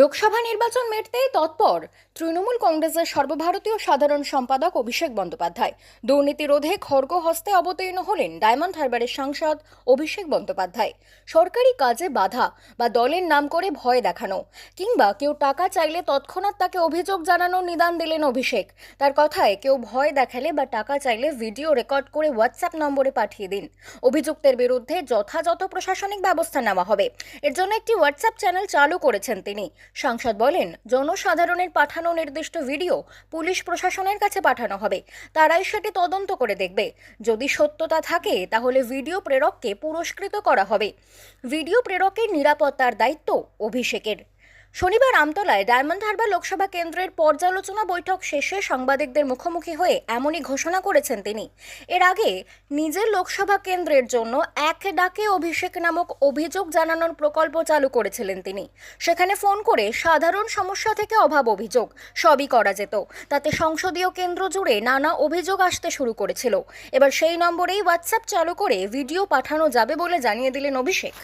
লোকসভা নির্বাচন মিটতেই তৎপর তৃণমূল কংগ্রেসের সর্বভারতীয় সাধারণ সম্পাদক অভিষেক বন্দ্যোপাধ্যায়। দুর্নীতি রোধে খড়গ হস্তে অবতীর্ণ হলেন ডায়মন্ড হারবারের সাংসদ অভিষেক বন্দ্যোপাধ্যায়। সরকারি কাজে বাধা বা দলের নাম করে ভয় দেখানো কিংবা কেউ টাকা চাইলে তৎক্ষণাৎ তাকে অভিযোগ জানানোর নিদান দিলেন অভিষেক। তার কথায় কেউ ভয় দেখালে বা টাকা চাইলে ভিডিও রেকর্ড করে হোয়াটসঅ্যাপ নম্বরে পাঠিয়ে দিন। অভিযুক্তের বিরুদ্ধে যথাযথ প্রশাসনিক ব্যবস্থা নেওয়া হবে। এর জন্য একটি হোয়াটসঅ্যাপ চ্যানেল চালু করেছেন তিনি। সাংসদ বলেন, জনসাধারণের পাঠানো নির্দিষ্ট ভিডিও পুলিশ প্রশাসনের কাছে পাঠানো হবে। তারাই সেটি তদন্ত করে দেখবে। যদি সত্যতা থাকে, তাহলে ভিডিও প্রেরককে পুরস্কৃত করা হবে। ভিডিও প্রেরকের নিরাপত্তার দায়িত্ব অভিষেকের। শনিবার আমতলায় ডায়মন্ড হারবার লোকসভা কেন্দ্রের পর্যালোচনা বৈঠক শেষে সাংবাদিকদের মুখোমুখি হয়ে এমনই ঘোষণা করেছেন তিনি। এর আগে নিজের লোকসভা কেন্দ্রের জন্য এক ডাকে অভিষেক নামক অভিযোগ জানানোর প্রকল্প চালু করেছিলেন তিনি। সেখানে ফোন করে সাধারণ সমস্যা থেকে অভাব অভিযোগ সবই করা যেত। তাতে সংসদীয় কেন্দ্র জুড়ে নানা অভিযোগ আসতে শুরু করেছিল। এবার সেই নম্বরেই হোয়াটসঅ্যাপ চালু করে ভিডিও পাঠানো যাবে বলে জানিয়ে দিলেন অভিষেক।